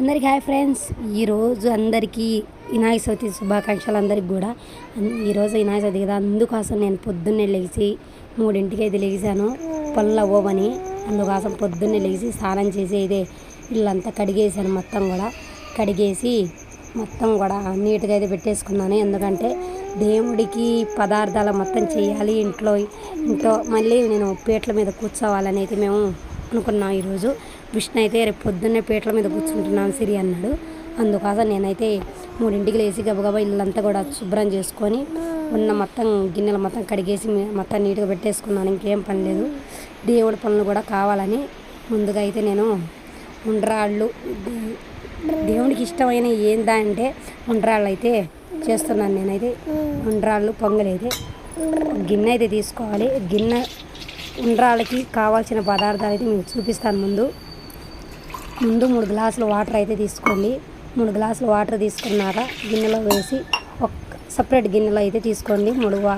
అందరికీ hi friends. ఈరోజు అందరికీ వినాయక చవితి శుభాకాంక్షలు అందరికి కూడా. ఈరోజు వినాయక చవితి కదా. అందుకోసం నేను పొద్దున్నే లేచి మూడింటికి అయితే లేచాను. పనులు అవ్వమని అందుకోసం పొద్దున్నే లేచి స్నానం చేసి అయితే ఇల్లంతా కడిగేసాను మొత్తం కూడా. కడిగేసి మొత్తం కూడా నీట్గా అయితే పెట్టేసుకున్నాను. ఎందుకంటే దేవుడికి పదార్థాలు మొత్తం చేయాలి ఇంట్లో ఇంట్లో మళ్ళీ నేను పీటల మీద కూర్చోవాలని అయితే మేము అనుకున్నాం ఈరోజు. విష్ణు అయితే రేపు పొద్దున్నే పీటల మీద కూర్చుంటున్నాను సిరి అన్నాడు. అందుకోసం నేనైతే మూడింటికి లేచి గబగబా ఇల్లంతా కూడా శుభ్రం చేసుకొని ఉన్న మొత్తం గిన్నెలు మొత్తం కడిగేసి మొత్తం నీట్గా పెట్టేసుకున్నాను. ఇంకేం పని లేదు. దేవుడి పనులు కూడా కావాలని ముందుగా అయితే నేను ఉండ్రాళ్ళు దేవుడికి ఇష్టమైన ఏందా అంటే ఉండ్రాళ్ళు అయితే చేస్తున్నాను నేనైతే. ఉండ్రాళ్ళు పొంగలైతే గిన్నె అయితే తీసుకోవాలి. గిన్నె ఉండ్రాళ్ళకి కావాల్సిన పదార్థాలు అయితే మీకు చూపిస్తాను ముందు. ముందు మూడు గ్లాసులు వాటర్ అయితే తీసుకోండి. మూడు గ్లాసులు వాటర్ తీసుకున్నాక గిన్నెలో వేసి ఒక సపరేట్ గిన్నెలో అయితే తీసుకోండి. మూడు వా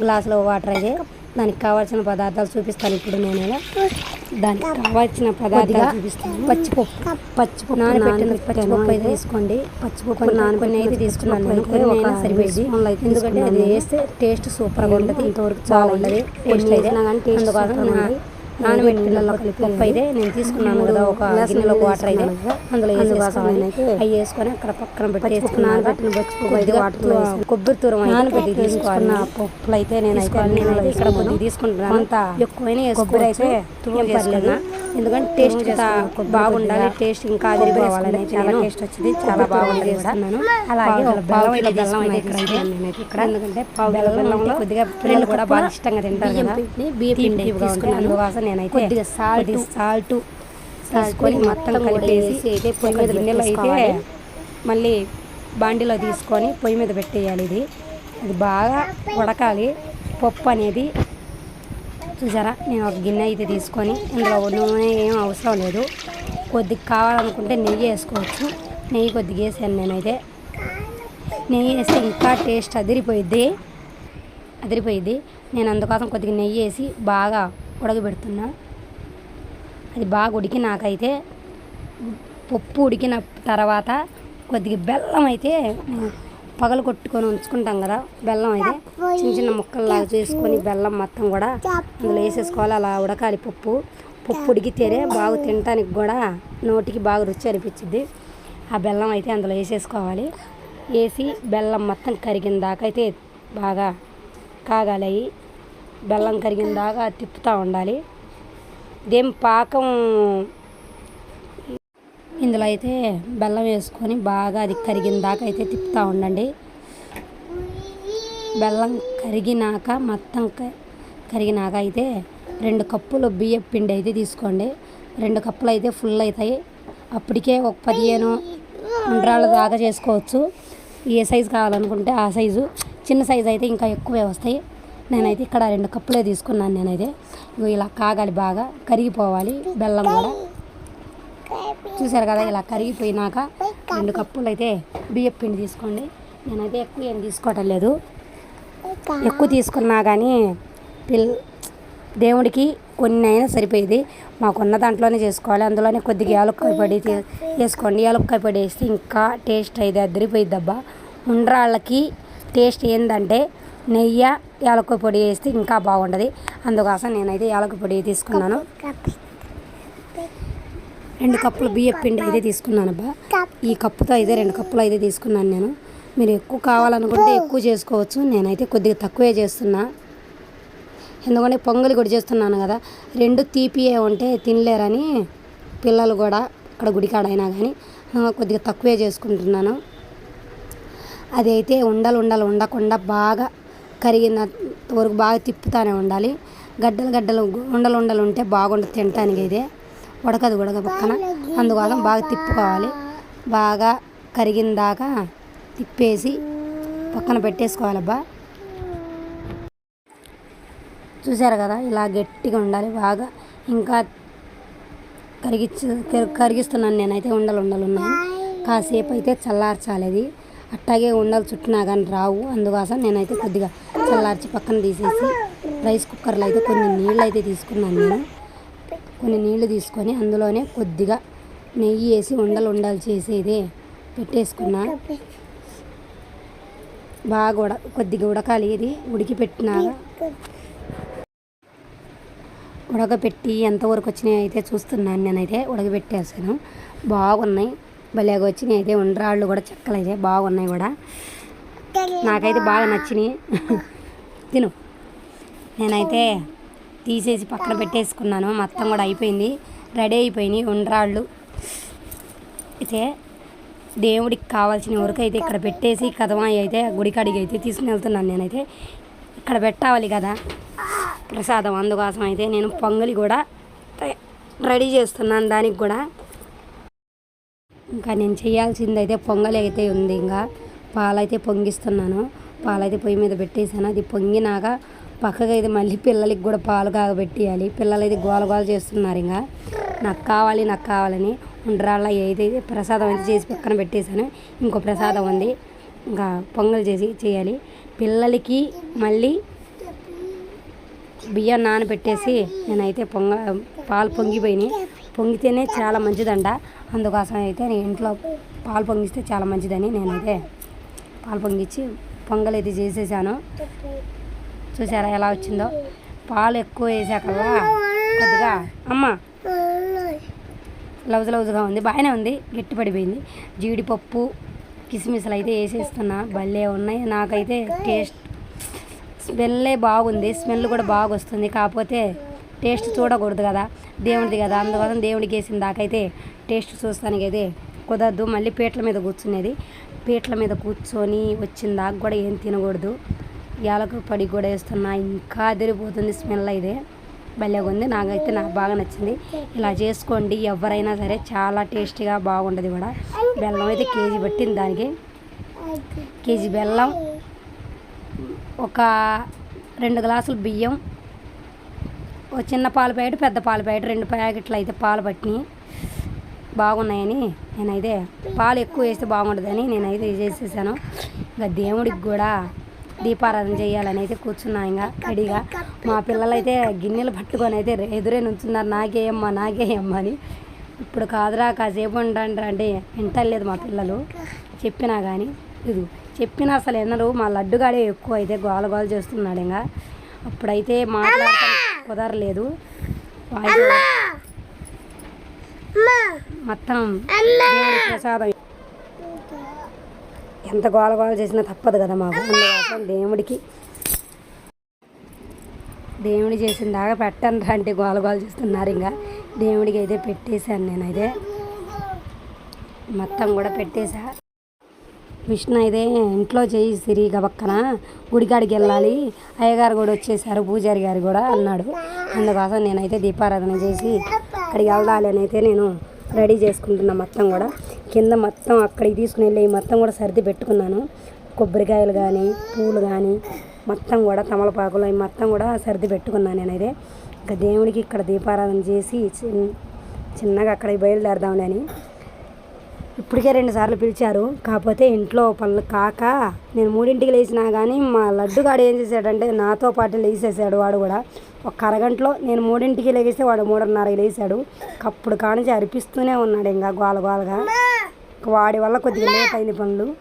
గ్లాసుల వాటర్ అయితే దానికి కావాల్సిన పదార్థాలు చూపిస్తాను ఇప్పుడు నేను. దానికి కావాల్సిన పదార్థాలు చూపిస్తాను. పచ్చిపప్పు. పచ్చిపప్పు నానబెట్టిన పచ్చిపప్పు అయితే తీసుకోండి. పచ్చిపప్పు నానబెట్టిన అయితే తీసుకున్నాను నేను సరిపోయింది. ఎందుకంటే అది వేస్తే టేస్ట్ సూపర్గా ఉంటుంది. ఇంతవరకు బాగుంటుంది. టేస్ట్ అయితే అందుకోసం నానబెట్టిన పప్పు అయితే నేను తీసుకున్నాను కదా ఒక గిన్నెలో వాటర్ అయితే. అందులో వేసేసుకోవాలి అవి వేసుకొని అక్కడ పక్కన పెట్టేసి నానబెట్టిన పచ్చిపప్పు అయితే వాటర్లో కొబ్బరి తూరం నానబెట్టి తీసుకున్న పప్పులు అయితే నేను అయితే నేను ఇక్కడ కొద్దిగా తీసుకుంటున్నాను. అంత ఎక్కువైనా కొబ్బరి అయితే తురుము పర్లేదు. ఎందుకంటే టేస్ట్ బాగుండాలి. టేస్ట్ ఇంకా అదిరిపోవాలని చాలా టేస్ట్ వచ్చింది. చాలా బాగుంటుంది వేస్తున్నాను అలాగే ఒక బెల్లం అయితే బెల్లం అయితే ఇక్కడ నేనైతే ఇక్కడ ఎందుకంటే పావు బెల్లంలో కొద్దిగా పిల్లలు కూడా బాగా ఇష్టంగా తింటారు కదా. బియ్యం పిండి తీసుకున్నాను. అందుకోసం నేనైతే కొద్దిగా సాల్ట్ సాల్ట్ తీసుకొని మొత్తం కలిపేసి అయితే పొయ్యి మీద గిన్నెలో అయితే మళ్ళీ బాండిలో తీసుకొని పొయ్యి మీద పెట్టేయాలి ఇది. అది బాగా ఉడకాలి పప్పు అనేది చూసారా? నేను ఒక గిన్నె అయితే తీసుకొని ఇందులో నూనె ఏం అవసరం లేదు. కొద్దిగా కావాలనుకుంటే నెయ్యి వేసుకోవచ్చు. నెయ్యి కొద్దిగా వేసాను నేనైతే. నెయ్యి వేస్తే ఇంకా టేస్ట్ అదిరిపోయిద్ది. అదిరిపోయిద్ది. నేను అందుకోసం కొద్దిగా నెయ్యి వేసి బాగా ఉడకబెడుతున్నా. అది బాగా ఉడికి నాకైతే పప్పు ఉడికిన తర్వాత కొద్దిగా బెల్లం అయితే పగలు కొట్టుకొని ఉంచుకుంటాం కదా బెల్లం అయితే చిన్న చిన్న ముక్కల్లాగా చేసుకొని బెల్లం మొత్తం కూడా అందులో వేసేసుకోవాలి. అలా ఉడకాలి పప్పు. పప్పు ఉడికితేనే బాగా తినటానికి కూడా నోటికి బాగా రుచి అనిపించింది ఆ బెల్లం అయితే అందులో వేసేసుకోవాలి. వేసి బెల్లం మొత్తం కరిగిన దాకా అయితే బాగా కాగాలయ్యి బెల్లం కరిగిన దాకా తిప్పుతూ ఉండాలి. ఇదేం పాకం? ఇందులో అయితే బెల్లం వేసుకొని బాగా అది కరిగిన దాకా అయితే తిప్పుతూ ఉండండి. బెల్లం కరిగినాక మొత్తం క- కరిగినాక అయితే రెండు కప్పులు బియ్యం పిండి అయితే తీసుకోండి. రెండు కప్పులు అయితే ఫుల్ అవుతాయి. అప్పటికే ఒక పదిహేను ఉండ్రాళ్ళ దాకా చేసుకోవచ్చు. ఏ సైజు కావాలనుకుంటే ఆ సైజు చిన్న సైజు అయితే ఇంకా ఎక్కువే వస్తాయి. నేనైతే ఇక్కడ రెండు కప్పులే తీసుకున్నాను నేనైతే. ఇగో ఇలా కాగాలి బాగా కరిగిపోవాలి బెల్లం కూడా. చూసారు కదా ఇలా కరిగిపోయినాక రెండు కప్పులు అయితే బియ్యం పిండి తీసుకోండి. నేనైతే ఎక్కువ ఏం తీసుకోవటం లేదు. ఎక్కువ తీసుకున్నా కానీ పిల్ దేవుడికి కొన్ని అయినా సరిపోయేది. మాకున్న దాంట్లోనే చేసుకోవాలి. అందులోనే కొద్దిగా యాలక్కాయ పొడి వేసుకోండి. యాలక్కాయ పొడి వేస్తే ఇంకా టేస్ట్ అయితే అద్దరిపోయిద్దబ్బా ఉండ్రాళ్ళకి టేస్ట్ ఏంటంటే నెయ్యి యాలక్కాయ పొడి వేస్తే ఇంకా బాగుంటుంది అందుకోసం నేనైతే యాలక్కాయ పొడి తీసుకున్నాను. రెండు కప్పులు బియ్యం పిండి అయితే తీసుకున్నాను అబ్బా. ఈ కప్పుతో అయితే రెండు కప్పులు అయితే తీసుకున్నాను నేను. మీరు ఎక్కువ కావాలనుకుంటే ఎక్కువ చేసుకోవచ్చు. నేనైతే కొద్దిగా తక్కువే చేస్తున్నా. ఎందుకంటే పొంగలి కూడా చేస్తున్నాను కదా. రెండు తీపియే ఉంటే తినలేరని పిల్లలు కూడా అక్కడ గుడికాడైనా కానీ కొద్దిగా తక్కువే చేసుకుంటున్నాను. అది అయితే ఉండలు ఉండలు ఉండకుండా బాగా కరిగిన వరకు బాగా తిప్పుతానే ఉండాలి. గడ్డలు గడ్డలు ఉండలు ఉండలు ఉంటే బాగుండదు తినటానికి అయితే. ఉడకదు ఉడక పక్కన. అందుకోసం బాగా తిప్పుకోవాలి. బాగా కరిగిన దాకా తిప్పేసి పక్కన పెట్టేసుకోవాలబ్బా. చూసారు కదా ఇలా గట్టిగా ఉండాలి. బాగా ఇంకా కరిగించి కరిగిస్తున్నాను నేనైతే. ఉండలు ఉండలు ఉన్నాయి. కాసేపు అయితే చల్లార్చాలి అది. అట్టాగే ఉండలు చుట్టినా కానీ రావు. అందుకోసం నేనైతే కొద్దిగా చల్లార్చి పక్కన తీసేసి రైస్ కుక్కర్లో అయితే కొన్ని నీళ్ళు అయితే తీసుకున్నాను నేను. కొన్ని నీళ్ళు తీసుకొని అందులోనే కొద్దిగా నెయ్యి వేసి ఉండలు ఉండాలి చేసేది పెట్టేసుకున్నా. బాగా ఉడ కొద్దిగా ఉడకాలి ఇది. ఉడికి పెట్టినా ఉడకబెట్టి ఎంతవరకు వచ్చినాయి అయితే చూస్తున్నాను నేనైతే. ఉడకబెట్టేసాను. బాగున్నాయి. భలేగా వచ్చినాయి అయితే. ఉండరాళ్ళు కూడా చెక్కలు అయితే బాగున్నాయి కూడా. నాకైతే బాగా నచ్చినాయి. తిను. నేనైతే తీసేసి పక్కన పెట్టేసుకున్నాను. మొత్తం కూడా అయిపోయింది. రెడీ అయిపోయినాయి ఉండ్రాళ్ళు. అయితే దేవుడికి కావాల్సిన వరకు అయితే ఇక్కడ పెట్టేసి కదమాయి అయితే గుడికాడికి అయితే తీసుకుని వెళ్తున్నాను నేనైతే. ఇక్కడ పెట్టాలి కదా ప్రసాదం. అందుకోసం అయితే నేను పొంగలి కూడా రెడీ చేస్తున్నాను దానికి కూడా. ఇంకా నేను చేయాల్సింది అయితే పొంగలి అయితే ఉంది. ఇంకా పాలైతే పొంగిస్తున్నాను. పాలైతే పొయ్యి మీద పెట్టేసాను అది పొంగినాక పక్కగా అయితే మళ్ళీ పిల్లలకి కూడా పాలు కాగబెట్టియాలి. పిల్లలు అయితే గోల గోల చేస్తున్నారు ఇంకా. నాకు కావాలి నాకు కావాలని ఉండరాళ్ళ ఏదైతే ప్రసాదం అయితే చేసి పక్కన పెట్టేశాను. ఇంకో ప్రసాదం ఉంది. ఇంకా పొంగల్ చేసి చేయాలి. పిల్లలకి మళ్ళీ బియ్యం నానబెట్టేసి నేనైతే పొంగ పాలు పొంగిపోయినాయి. పొంగితేనే చాలా మంచిదంట. అందుకోసం అయితే నేను ఇంట్లో పాలు పొంగిస్తే చాలా మంచిదని నేనైతే పాలు పొంగిచ్చి పొంగల్ అయితే చేసేసాను. చూసారా ఎలా వచ్చిందో? పాలు ఎక్కువ వేసాకల్లా కొద్దిగా అమ్మ లౌజ్ లౌజ్గా ఉంది. బాగానే ఉంది గట్టి పడిపోయింది. జీడిపప్పు కిస్మిస్లు అయితే వేసేస్తున్నా. భలే ఉన్నాయి. నాకైతే టేస్ట్ స్మెల్లే బాగుంది. స్మెల్ కూడా బాగా వస్తుంది. కాకపోతే టేస్ట్ చూడకూడదు కదా. దేవుడిది కదా. అందువల్ల దేవుడికి వేసిన దాకైతే టేస్ట్ చూస్తానికైతే కుదరదు. మళ్ళీ పీటల మీద కూర్చునేది. పీటల మీద కూర్చొని వచ్చిందాకా కూడా ఏం తినకూడదు. యాలకు పడి కూడా వేస్తున్నా ఇంకా అదిరిపోతుంది స్మెల్ అయితే. భలేగా ఉంది. నాకైతే నాకు బాగా నచ్చింది. ఇలా చేసుకోండి. ఎవరైనా సరే చాలా టేస్టీగా బాగుంటుంది కూడా బెల్లం అయితే కేజీ పట్టింది దానికి. కేజీ బెల్లం ఒక రెండు గ్లాసులు బియ్యం ఒక చిన్న పాల ప్యాకెట్ పెద్ద పాల ప్యాకెట్ రెండు ప్యాకెట్లు అయితే పాలు పట్టినాయి. బాగున్నాయని నేనైతే పాలు ఎక్కువ వేస్తే బాగుంటుందని నేనైతే ఇది చేసేసాను. ఇంకా దేవుడికి కూడా దీపారాధన చేయాలని అయితే కూర్చున్నా ఇంకా రెడీగా. మా పిల్లలైతే గిన్నెలు పట్టుకొని అయితే ఎదురే నుంచున్నారు. నాకే అమ్మా నాకే అమ్మా అని. ఇప్పుడు కాదురా కాసేపు ఉంటాండ్రా అంటే వింటలేదు మా పిల్లలు. చెప్పినా కానీ ఇది చెప్పినా అసలు వినరు. మా లడ్డుగాడే ఎక్కువ అయితే గోల గోల చేస్తున్నాడు ఇంకా. అప్పుడైతే మాట్లాడటం కుదరలేదు. మొత్తం దేవుడి ప్రసాదం. ఎంత గోల గోల చేసినా తప్పదు కదా మాకు. అందుకోసం దేవుడికి దేవుడి చేసిన దాకా పెట్టండి అంటే గోల గోల చేస్తున్నారు ఇంకా. దేవుడికి అయితే పెట్టేశాను నేనైతే. మొత్తం కూడా పెట్టేశా. విష్ణు అయితే ఇంట్లో చేయి సిరి గబక్కన గుడికాడికి వెళ్ళాలి. అయ్యగారు కూడా వచ్చేసారు పూజారి గారు కూడా అన్నాడు. అందుకోసం నేనైతే దీపారాధన చేసి అక్కడికి వెళ్ళాలి అని అయితే నేను రెడీ చేసుకుంటున్నా మొత్తం కూడా. కింద మొత్తం అక్కడికి తీసుకుని వెళ్ళి మొత్తం కూడా సర్ది పెట్టుకున్నాను. కొబ్బరికాయలు కానీ పూలు కానీ మొత్తం కూడా తమలపాకులు అవి మొత్తం కూడా సర్ది పెట్టుకున్నాను నేనైతే. ఇంకా దేవుడికి ఇక్కడ దీపారాధన చేసి చిన్నగా అక్కడికి బయలుదేరదామని అని. ఇప్పటికే రెండు సార్లు పిలిచారు. కాకపోతే ఇంట్లో పనులు కాక నేను మూడింటికి లేచినా కానీ మా లడ్డు గాడు ఏం చేశాడంటే నాతో పాటు లేచేసాడు వాడు కూడా. ఒక అరగంటలో నేను మూడింటికి లేగేస్తే వాడు మూడున్నరకి లేచాడు. అప్పుడు కానించి అరిపిస్తూనే ఉన్నాడు ఇంకా గోల గోలగా. వాడి వల్ల కొద్దిగా లేట్ అయింది పనులు.